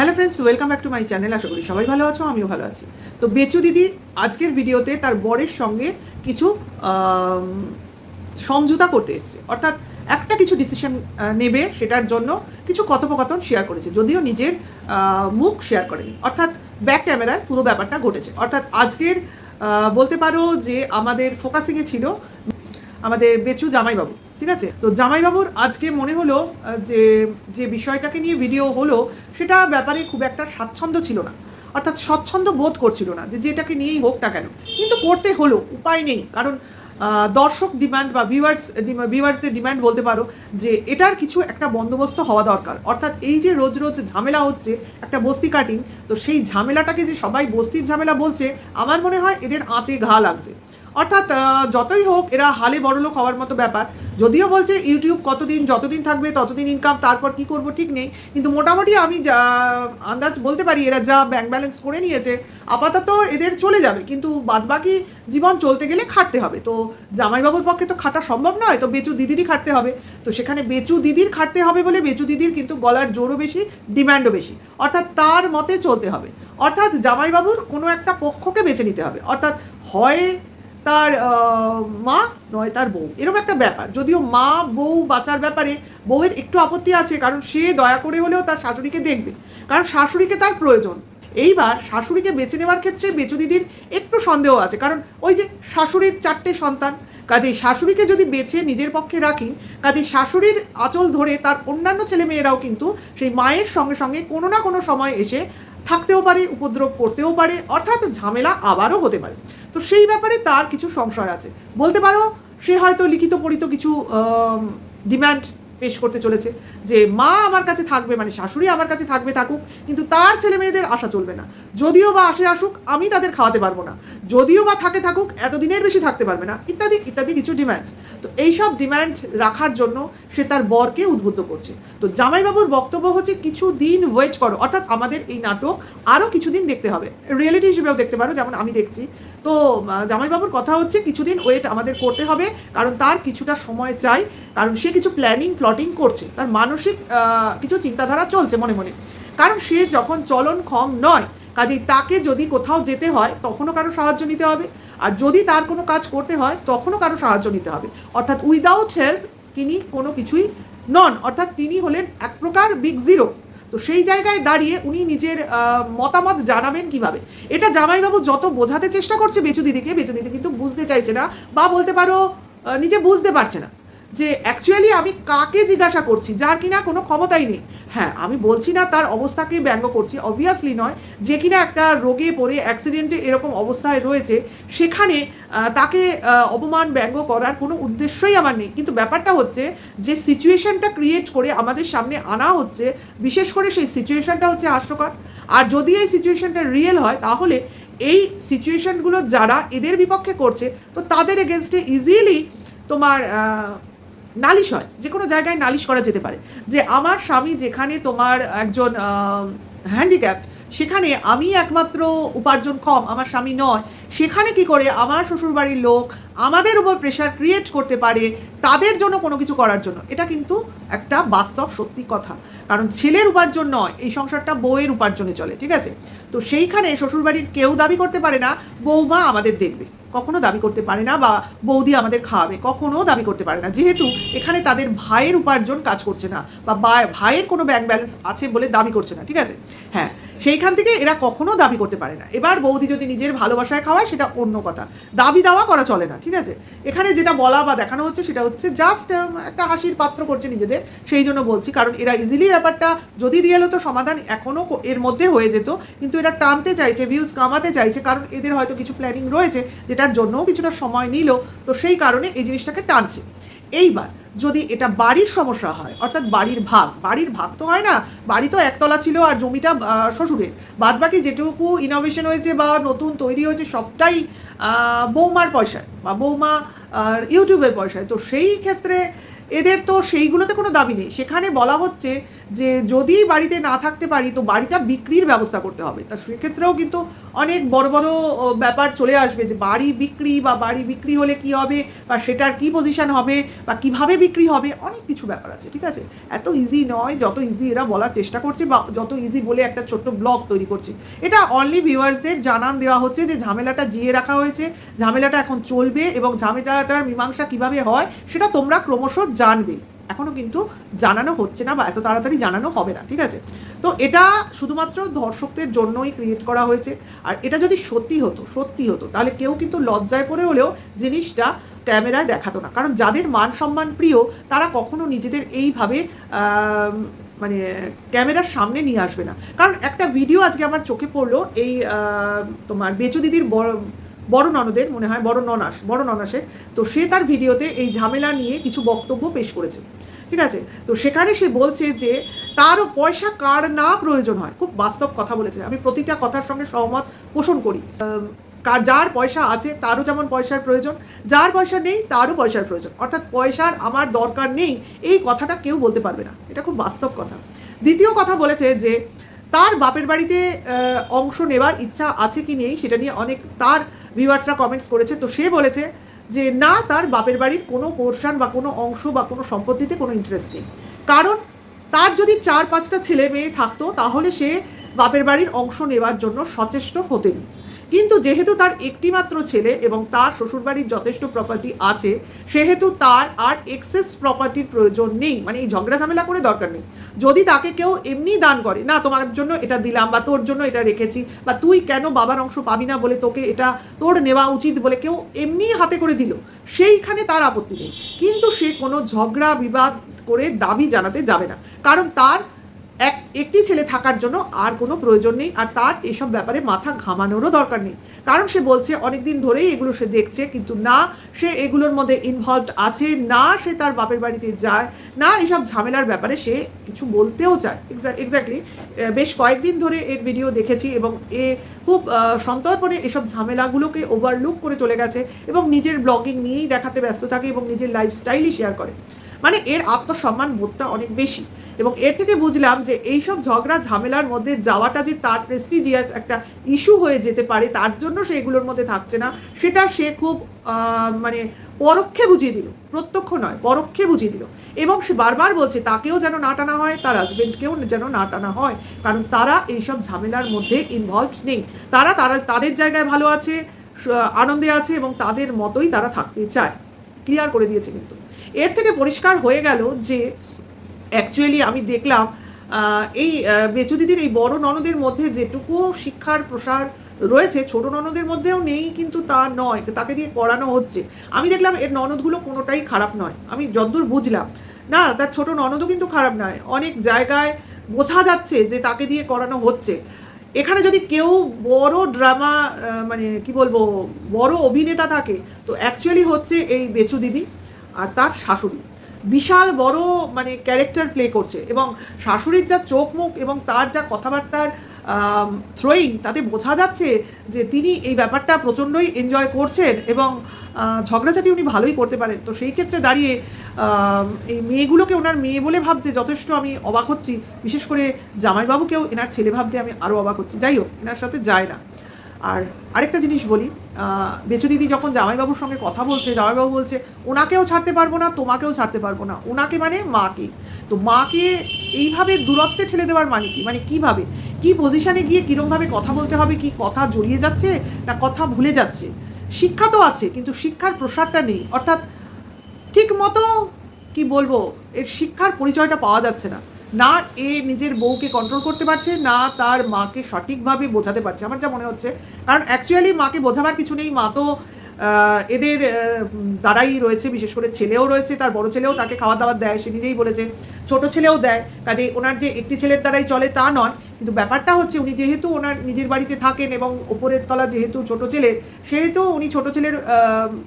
Hello friends welcome back to my channel আশা করি সবাই ভালো আছো, আমিও ভালো আছি। তো বেচু দিদি, আজকের ভিডিওতে তার বরের সঙ্গে কিছু সমঝোতা করতে এসছে। অর্থাৎ একটা কিছু ডিসিশন নেবে সেটার জন্য কিছু কথোপকথন শেয়ার করেছে। যদিও নিজের মুখ শেয়ার করেনি। অর্থাৎ ব্যাক ক্যামেরায় পুরো ব্যাপারটা ঘটেছে। অর্থাৎ আজকের বলতে পারো যে আমাদের ফোকাসিংয়ে ছিল আমাদের বেচু জামাইবাবু। ঠিক আছে? তো জামাইবাবুর আজকে মনে হলো যে যে বিষয়টাকে নিয়ে ভিডিও হলো, সেটা ব্যাপারে খুব একটা স্বাচ্ছন্দ্য ছিল না। অর্থাৎ স্বচ্ছন্দ বোধ করছিল না, যে যেটাকে নিয়েই হোক না কেন। কিন্তু করতে হলো, উপায় নেই। কারণ দর্শক ডিমান্ড বা ভিউয়ার্স ভিউয়ার্সদের ডিমান্ড বলতে পারো, যে এটার কিছু একটা বন্দোবস্ত হওয়া দরকার। অর্থাৎ এই যে রোজ রোজ ঝামেলা হচ্ছে, একটা বস্তি কাটিং তো সেই ঝামেলাটাকে যে সবাই বস্তির ঝামেলা বলছে, আমার মনে হয় এদের আঁতে ঘা লাগছে। অর্থাৎ যতই হোক, এরা হালে বড়লোক হওয়ার মতো ব্যাপার। যদিও বলছে ইউটিউব কতদিন, যতদিন থাকবে, ততদিন ইনকাম তারপর কি করব, ঠিক নেই। কিন্তু মোটামুটি আমি যা, আন্দাজ বলতে পারি, এরা যা ব্যাংক ব্যালেন্স করে নিয়েছে, আপাতত এদের চলে যাবে। কিন্তু বাদবাকি জীবন চলতে গেলে খাটতে হবে। তো জামাইবাবুর পক্ষে তো খাটা সম্ভব নয়, তো বেচু দিদিরই খাটতে হবে। তো সেখানে বেচু দিদির খাটতে হবে বলে বেচু দিদির কিন্তু গলার জোরও বেশি ডিম্যান্ডও বেশি। অর্থাৎ তার মতে চলতে হবে। অর্থাৎ জামাইবাবুর কোনো একটা পক্ষকে বেছে নিতে হবে। অর্থাৎ হয় তার মা নয়, তার বউ। এরকম একটা ব্যাপার। যদিও মা, বউ বাঁচার ব্যাপারে বউয়ের একটু আপত্তি আছে, কারণ সে দয়া করে হলেও তার শাশুড়িকে দেখবে। কারণ শাশুড়িকে তার প্রয়োজন। এইবার শাশুড়িকে বেছে নেওয়ার ক্ষেত্রে বেচু দিদির একটু সন্দেহ আছে। কারণ ওই যে শাশুড়ির চারটে সন্তান, কাজেই শাশুড়িকে যদি বেছে নিজের পক্ষে রাখি, কাজেই শাশুড়ির আঁচল ধরে তার অন্যান্য ছেলে মেয়েরাও কিন্তু সেই মায়ের সঙ্গে সঙ্গে কোনো না কোনো সময় এসে থাকতেও পারে, উপদ্রব করতেও পারে, অর্থাৎ ঝামেলা আবারও হতে পারে। তো সেই ব্যাপারে তার কিছু সংশয় আছে। বলতে পারো, সে হয়তো লিখিত পড়িত কিছু ডিমান্ড পেশ করতে চলেছে যে মা আমার কাছে থাকবে মানে শাশুড়ি আমার কাছে থাকবে, থাকুক, কিন্তু তার ছেলে মেয়েদের আশা চলবে না। যদিও বা আসে আসুক, আমি তাদের খাওয়াতে পারব না। যদিও বা থাকে থাকুক, এতদিনের বেশি থাকতে পারবে না। ইত্যাদি ইত্যাদি কিছু ডিম্যান্ড তো এইসব ডিম্যান্ড রাখার জন্য সে তার বরকে উদ্বুদ্ধ করছে। তো জামাইবাবুর বক্তব্য হচ্ছে, কিছু দিন ওয়েট করো। অর্থাৎ আমাদের এই নাটক আরও কিছুদিন দেখতে হবে। রিয়েলিটি হিসেবেও দেখতে পারো, যেমন আমি দেখছি। তো জামাইবাবুর কথা হচ্ছে, কিছুদিন ওয়েট আমাদের করতে হবে, কারণ তার কিছুটা সময় চাই। কারণ সে কিছু প্ল্যানিং প্লটিং করছে, তার মানসিক কিছু চিন্তাধারা চলছে মনে মনে। কারণ সে যখন চলন ক্ষম নয়, কাজেই তাকে যদি কোথাও যেতে হয়, তখনও কারও সাহায্য নিতে হবে। আর যদি তার কোনো কাজ করতে হয়, তখনও কারও সাহায্য নিতে হবে। অর্থাৎ উইদাউট হেল্প তিনি কোনো কিছুই নন। অর্থাৎ তিনি হলেন এক প্রকার বিগ জিরো তো সেই জায়গায় দাঁড়িয়ে উনি নিজের মতামত জানাবেন কীভাবে? এটা জামাইবাবু যত বোঝাতে চেষ্টা করছে, বেচু দিদিকে, বেচু দিদি কিন্তু বুঝতে চাইছে না বা বলতে পারো নিজে বুঝতে পারছে না। যে অ্যাকচুয়ালি আমি কাকে জিজ্ঞাসা করছি, যার কিনা কোনো ক্ষমতাই নেই। হ্যাঁ আমি বলছি না তার অবস্থাকে ব্যঙ্গ করছি অবভিয়াসলি নয়। যে কিনা একটা রোগে পড়ে অ্যাক্সিডেন্টে এরকম অবস্থায় রয়েছে, সেখানে তাকে অপমান, ব্যঙ্গ করার কোনো উদ্দেশ্যই আমার নেই। কিন্তু ব্যাপারটা হচ্ছে যে সিচুয়েশনটা ক্রিয়েট করে আমাদের সামনে আনা হচ্ছে, বিশেষ করে সেই সিচুয়েশনটা হচ্ছে হাস্যকর আর যদি এই সিচুয়েশনটা রিয়েল হয়, তাহলে এই সিচুয়েশনগুলো যারা এদের বিপক্ষে করছে, তো তাদের এগেনস্টে ইজিলি তোমার নালিশ হয়, যে কোনো জায়গায় নালিশ করা যেতে পারে। যে আমার স্বামী যেখানে তোমার একজন হ্যান্ডিক্যাপ সেখানে আমি একমাত্র উপার্জন কম, আমার স্বামী নয়, সেখানে কি করে আমার শ্বশুরবাড়ির লোক আমাদের উপর প্রেশার ক্রিয়েট করতে পারে তাদের জন্য কোনো কিছু করার জন্য? এটা কিন্তু একটা বাস্তব সত্যি কথা। কারণ ছেলের উপার্জন নয়, এই সংসারটা বউয়ের উপার্জনে চলে, ঠিক আছে? তো সেইখানে শ্বশুরবাড়ির কেউ দাবি করতে পারে না, বৌমা আমাদের দেখবে। কখনো দাবি করতে পারে না বা বৌদি আমাদের খাওয়াবে কখনো দাবি করতে পারে না। যেহেতু এখানে তাদের ভাইয়ের উপার্জন কাজ করছে না বা ভাইয়ের কোনো ব্যাংক ব্যালেন্স আছে বলে দাবি করছে না, ঠিক আছে? হ্যাঁ সেইখান থেকে এরা কখনো দাবি করতে পারে না। এবার বৌদি যদি নিজের ভালোবাসায় খাওয়ায়, সেটা অন্য কথা। দাবি দাওয়া করা চলে না, ঠিক আছে? এখানে যেটা বলা বা দেখানো হচ্ছে, সেটা হচ্ছে জাস্ট একটা হাসির পাত্র করছে নিজেদের। সেই জন্য বলছি, কারণ এরা ইজিলি ব্যাপারটা যদি রিয়েল হতো, সমাধান এখনও এর মধ্যে হয়ে যেত। কিন্তু এরা টানতে চাইছে ভিউজ কামাতে চাইছে, কারণ এদের হয়তো কিছু প্ল্যানিং রয়েছে যেটার জন্য কিছুটা সময় নিল, তো সেই কারণে এই জিনিসটাকে টানছে। এইবার যদি এটা বাড়ির সমস্যা হয়, অর্থাৎ বাড়ির ভাগ বাড়ির ভাগ তো হয় না, বাড়ি তো একতলা ছিল আর জমিটা শ্বশুরের। বাদ বাকি যেটুকু ইনোভেশন হয়েছে বা নতুন তৈরি হয়েছে সবটাই বৌমার পয়সায় বা বৌমা ইউটিউবের পয়সায়। তো সেই ক্ষেত্রে এদের তো সেইগুলোতে কোনো দাবি নেই। সেখানে বলা হচ্ছে যে যদি বাড়িতে না থাকতে পারি, তো বাড়িটা বিক্রির ব্যবস্থা করতে হবে। তা সেক্ষেত্রেও কিন্তু অনেক বড় বড় ব্যাপার চলে আসবে যে বাড়ি বিক্রি বা বাড়ি বিক্রি হলে কি হবে বা সেটার কি পজিশন হবে বা কীভাবে বিক্রি হবে, অনেক কিছু ব্যাপার আছে, ঠিক আছে? এত ইজি নয়, যত ইজি এরা বলার চেষ্টা করছে বা যত ইজি বলে একটা ছোট্ট ব্লগ তৈরি করছে। এটা অনলি ভিউয়ার্সদের জানান দেওয়া হচ্ছে যে ঝামেলাটা জিয়ে রাখা হয়েছে, ঝামেলাটা এখন চলবে এবং ঝামেলাটার মীমাংসা কীভাবে হয়, সেটা তোমরা ক্রমশ জানবে। এখনও কিন্তু জানানো হচ্ছে না বা এত তাড়াতাড়ি জানানো হবে না, ঠিক আছে? তো এটা শুধুমাত্র দর্শকদের জন্যই ক্রিয়েট করা হয়েছে। আর এটা যদি সত্যি হতো সত্যি হতো, তাহলে কেউ কিন্তু লজ্জায় পড়ে হলেও জিনিসটা ক্যামেরায় দেখাতো না। কারণ যাদের মান সম্মান প্রিয়, তারা কখনো নিজেদের এইভাবে মানে ক্যামেরার সামনে নিয়ে আসবে না। কারণ একটা ভিডিও আজকে আমার চোখে পড়ল, এই তোমার বেচু দিদির বড় বড় ননদের, মনে হয় বড় ননাস, বড় ননাসের তো সে তার ভিডিওতে এই ঝামেলা নিয়ে কিছু বক্তব্য পেশ করেছে। ঠিক আছে? তো সেখানে সে বলছে যে, তারও পয়সা কার না প্রয়োজন হয়? খুব বাস্তব কথা বলেছে। আমি প্রতিটা কথার সঙ্গে সহমত পোষণ করি। কার, যার পয়সা আছে, তারও যেমন পয়সার প্রয়োজন। যার পয়সা নেই, তারও পয়সার প্রয়োজন। অর্থাৎ পয়সার আমার দরকার নেই, এই কথাটা কেউ বলতে পারবে না। এটা খুব বাস্তব কথা। দ্বিতীয় কথা বলেছে যে, তার বাপের বাড়িতে অংশ নেবার ইচ্ছা আছে কি নেই, সেটা নিয়ে অনেক, তার ভিউয়ার্সরা কমেন্টস করেছে। তো সে বলেছে যে, না, তার বাপের বাড়ির কোনো পোর্শান বা কোনো অংশ বা কোনো সম্পত্তিতে কোনো ইন্টারেস্ট নেই। কারণ তার যদি চার পাঁচটা ছেলে মেয়ে থাকতো, তাহলে সে বাপের বাড়ির অংশ নেওয়ার জন্য সচেষ্ট হতেন। কিন্তু যেহেতু তার একটিমাত্র ছেলে এবং তার শ্বশুরবাড়ির যথেষ্ট প্রপার্টি আছে, সেহেতু তার আর এক্সেস প্রপার্টির প্রয়োজন নেই। মানে এই ঝগড়া ঝামেলা করে দরকার নেই। যদি তাকে কেউ এমনি দান করে, না, তোমার জন্য এটা দিলাম বা তোর জন্য এটা রেখেছি বা তুই কেন বাবার অংশ পাবি না বলে তোকে এটা তোর নেওয়া উচিত বলে কেউ এমনি হাতে করে দিল, সেইখানে তার আপত্তি নেই। কিন্তু সে কোনো ঝগড়া বিবাদ করে দাবি জানাতে যাবে না। কারণ তার এক, একটি ছেলে থাকার জন্য আর কোনো প্রয়োজন নেই, আর তার এসব ব্যাপারে মাথা ঘামানোরও দরকার নেই। কারণ সে বলছে অনেক দিন ধরেই এগুলো সে দেখছে, কিন্তু না, সে এগুলোর মধ্যে ইনভলভড আছে, না সে তার বাপের বাড়িতে যায়, না এইসব ঝামেলার ব্যাপারে সে কিছু বলতেও চায়। এক্স্যাক্টলি বেশ কয়েকদিন ধরে এর ভিডিও দেখেছি এবং এ খুব সন্তর্পণে এসব ঝামেলাগুলোকে ওভারলুক করে চলে গেছে এবং নিজের ব্লগিং নিয়েই দেখাতে ব্যস্ত থাকে এবং নিজের লাইফস্টাইলই শেয়ার করে। মানে এর আত্মসম্মান বোধটা অনেক বেশি। এবং এর থেকে বুঝলাম যে এইসব ঝগড়া, ঝামেলার মধ্যে যাওয়াটা যে তার প্রেস্টিজিয়াস একটা ইস্যু হয়ে যেতে পারে, তার জন্য সে এগুলোর মধ্যে থাকছে না, সেটা সে খুব মানে পরোক্ষে বুঝিয়ে দিল। প্রত্যক্ষ নয়, পরোক্ষে বুঝিয়ে দিল। এবং সে বারবার বলছে, তাকেও যেন না টানা হয়, তার হাজবেন্ডকেও যেন না টানা হয়। কারণ তারা এইসব ঝামেলার মধ্যে ইনভলভ নেই। তারা তারা, তাদের জায়গায় ভালো আছে আনন্দে আছে এবং তাদের মতোই তারা থাকতে চায়। ক্লিয়ার করে দিয়েছে কিন্তু। এর থেকে পরিষ্কার হয়ে গেল যে অ্যাকচুয়ালি আমি দেখলাম এই বেচু দিদির এই বড় ননদের মধ্যে যেটুকু শিক্ষার প্রসার রয়েছে, ছোট ননদের মধ্যেও নেই কিন্তু তা নয়, তাকে দিয়ে করানো হচ্ছে। আমি দেখলাম এর ননদগুলো কোনোটাই খারাপ নয়, আমি যদ্দূর বুঝলাম। না, তার ছোট ননদও কিন্তু খারাপ নয়, অনেক জায়গায় বোঝা যাচ্ছে যে তাকে দিয়ে করানো হচ্ছে। এখানে যদি কেউ বড় ড্রামা মানে কি বলব, বড় অভিনেতা থাকে, তো অ্যাকচুয়ালি হচ্ছে এই বেচু দিদি আর তার শাশুড়ি। বিশাল বড় মানে ক্যারেক্টার প্লে করছে এবং শাশুড়ির যা চোখ মুখ এবং তার যা কথাবার্তার থ্রোয়িং তাতে বোঝা যাচ্ছে যে তিনি এই ব্যাপারটা প্রচণ্ডই এনজয় করছেন এবং ঝগড়াঝাটি উনি ভালোই করতে পারেন। তো সেই ক্ষেত্রে দাঁড়িয়ে এই মেয়েগুলোকে ওনার মেয়ে বলে ভাবতে যথেষ্ট আমি অবাক হচ্ছি। বিশেষ করে জামাইবাবুকেও এনার ছেলে ভাবতে আমি আরও অবাক হচ্ছি। যাই হোক, এনার সাথে যায় না। আর আরেকটা জিনিস বলি বেচু দিদি যখন জামাইবাবুর সঙ্গে কথা বলছে, জামাইবাবু বলছে, ওনাকেও ছাড়তে পারব না, তোমাকেও ছাড়তে পারব না। ওনাকে মানে মাকে। তো মাকে এইভাবে দূরত্বে ঠেলে দেওয়ার মানে কি? মানে কীভাবে? কি পজিশানে গিয়ে কীরমভাবে কথা বলতে হবে? কি কথা জড়িয়ে যাচ্ছে না কথা ভুলে যাচ্ছে? শিক্ষা তো আছে, কিন্তু শিক্ষার প্রসারটা নেই। অর্থাৎ ঠিক মতো, কি বলব, এর শিক্ষার পরিচয়টা পাওয়া যাচ্ছে না। না এ নিজের বউকে কন্ট্রোল করতে পারছে, না তার মাকে সঠিকভাবে বোঝাতে পারছে। আমার যা মনে হচ্ছে, কারণ অ্যাকচুয়ালি মাকে বোঝাবার কিছু নেই, মা তো এদের দ্বারাই রয়েছে, বিশেষ করে ছেলেও রয়েছে, তার বড় ছেলেও তাকে খাওয়া দাওয়া দেয়, সে নিজেই বলেছে, ছোট ছেলেও দেয় কাজে ওনার যে একটি ছেলের দ্বারাই চলে তা নয়, কিন্তু ব্যাপারটা হচ্ছে উনি যেহেতু ওনার নিজের বাড়িতে থাকেন এবং ওপরের তলা যেহেতু ছোট ছেলে সেহেতু উনি ছোট ছেলের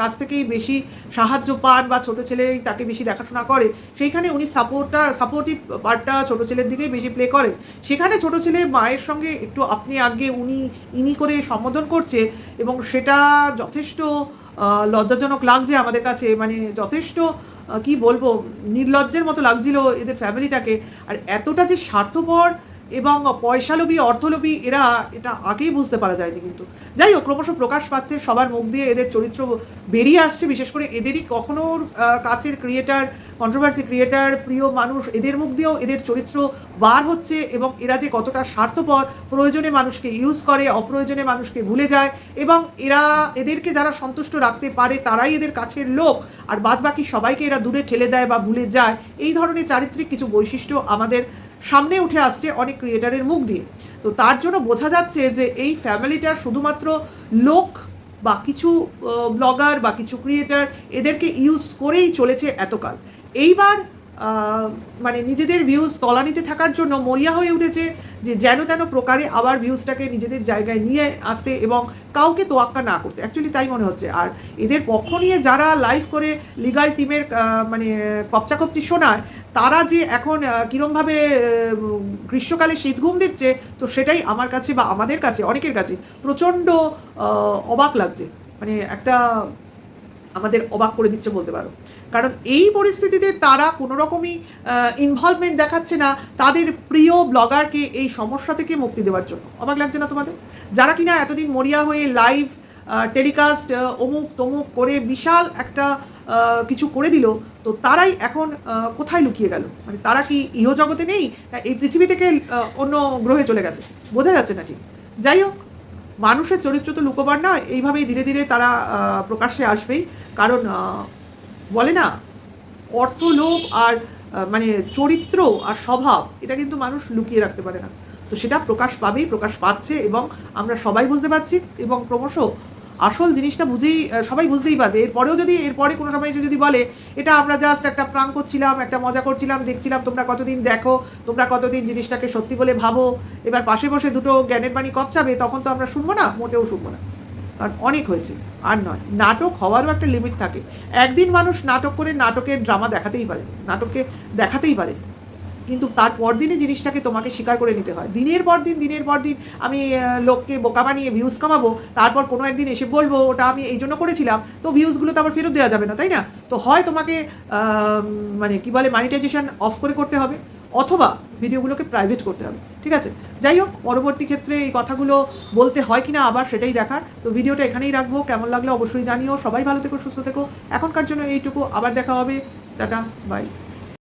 কাছ থেকেই বেশি সাহায্য পান বা ছোট ছেলেই তাকে বেশি দেখাশোনা করে, সেইখানে উনি সাপোর্টটা সাপোর্টিভ পার্টটা ছোট ছেলের দিকেই বেশি প্লে করে সেখানে ছোট ছেলে মায়ের সঙ্গে একটু আপনি আগে উনি, ইনি করে সম্বোধন করছে এবং সেটা যথেষ্ট লজ্জাজনক লাগছে আমাদের কাছে মানে যথেষ্ট কি বলব, নির্লজ্জের মতো লাগছিল এদের ফ্যামিলিটাকে আর এতটা যে স্বার্থপর এবং পয়সালোভী, অর্থলোভী, এরা এটা আগেই বুঝতে পারা যায়নি কিন্তু। যাই হোক, ক্রমশ প্রকাশ পাচ্ছে, সবার মুখ দিয়ে এদের চরিত্র বেরিয়ে আসছে, বিশেষ করে এদেরই কখনো কাছের ক্রিয়েটার কন্ট্রোভার্সি ক্রিয়েটার প্রিয় মানুষ, এদের মুখ দিয়েও এদের চরিত্র বার হচ্ছে এবং এরা যে কতটা স্বার্থপর, প্রয়োজনে মানুষকে ইউজ করে, অপ্রয়োজনে মানুষকে ভুলে যায় এবং এরা, এদেরকে যারা সন্তুষ্ট রাখতে পারে, তারাই এদের কাছের লোক। আর বাদ বাকি সবাইকে এরা দূরে ঠেলে দেয় বা ভুলে যায়। এই ধরনের চারিত্রিক কিছু বৈশিষ্ট্য আমাদের সামনে উঠে আসছে অনেক ক্রিয়েটারের মুখ দিয়ে। তো তার জন্য বোঝা যাচ্ছে যে এই ফ্যামিলিটার শুধুমাত্র লোক বা কিছু ব্লগার বা কিছু ক্রিয়েটার এদেরকে ইউজ করেই চলেছে এতকাল। এইবার মানে নিজেদের ভিউজ তলানিতে থাকার জন্য মরিয়া হয়ে উঠেছে যে যেন তেন প্রকারে আবার ভিউজটাকে নিজেদের জায়গায় নিয়ে আসতে এবং কাউকে তোয়াক্কা না করতে। অ্যাকচুয়ালি তাই মনে হচ্ছে। আর এদের পক্ষ নিয়ে যারা লাইভ করে লিগাল টিমের মানে কপচাকপচি শোনায়, তারা যে এখন কীরমভাবে গ্রীষ্মকালে শীত ঘুম দিচ্ছে, তো সেটাই আমার কাছে বা আমাদের কাছে, অনেকের কাছে প্রচণ্ড অবাক লাগছে। মানে একটা আমাদের অবাক করে দিচ্ছে বলতে পারো। কারণ এই পরিস্থিতিতে তারা কোনো রকমই ইনভলভমেন্ট দেখাচ্ছে না তাদের প্রিয় ব্লগারকে এই সমস্যা থেকে মুক্তি দেওয়ার জন্য। অবাক লাগছে না তোমাদের? যারা কিনা এতদিন মরিয়া হয়ে লাইভ টেলিকাস্ট অমুক তমুক করে বিশাল একটা কিছু করে দিল, তো তারাই এখন কোথায় লুকিয়ে গেল? মানে তারা কি ইহ জগতে নেই? না, এই পৃথিবী থেকে অন্য গ্রহে চলে গেছে? বোঝা যাচ্ছে না ঠিক। যাই হোক মানুষের চরিত্র তো লুকোবার না, এইভাবেই ধীরে ধীরে তারা প্রকাশ্যে আসবেই। কারণ বলে না অর্থ লোভ আর মানে চরিত্র আর স্বভাব, এটা কিন্তু মানুষ লুকিয়ে রাখতে পারে না। তো সেটা প্রকাশ পাবেই, প্রকাশ পাচ্ছে এবং আমরা সবাই বুঝতে পারছি এবং ক্রমশ আসল জিনিসটা বুঝেই সবাই বুঝতেই পারবে। এরপরেও যদি, এরপরে কোনো সময় যদি বলে, এটা আমরা জাস্ট একটা প্রাং করছিলাম, একটা মজা করছিলাম, দেখছিলাম, তোমরা কতদিন দেখো, তোমরা কতদিন জিনিসটাকে সত্যি বলে ভাবো, এবার পাশে বসে দুটো জ্ঞানের বাণী কপচাবে তখন তো আমরা শুনব না, মোটেও শুনব না। কারণ অনেক হয়েছে, আর নয়, নাটক হওয়ারও একটা লিমিট থাকে। একদিন মানুষ নাটক করে নাটকের ড্রামা দেখাতেই পারে, নাটককে দেখাতেই পারে। কিন্তু তার পরদিনই জিনিসটাকে তোমাকে স্বীকার করে নিতে হয়। দিনের পর দিন, দিনের পর দিন আমি লোককে বোকা বানিয়ে ভিউজ কামাবো, তারপর কোনো একদিন এসে বলব, ওটা আমি এই জন্য করেছিলাম, তো ভিউজগুলো তো আবার ফেরত দেওয়া যাবে না। তাই না? তো হয় তোমাকে মানে কি বলে মানিটাইজেশন অফ করে করতে হবে, অথবা ভিডিওগুলোকে প্রাইভেট করতে হবে। ঠিক আছে? যাই হোক, পরবর্তী ক্ষেত্রে এই কথাগুলো বলতে হয় কিনা আবার সেটাই দেখার। তো ভিডিওটা এখানেই রাখব। কেমন লাগল অবশ্যই জানিও। সবাই ভালো থেকো, সুস্থ থেকো। এখনকার জন্য এইটুকু। আবার দেখা হবে। Tata, bye.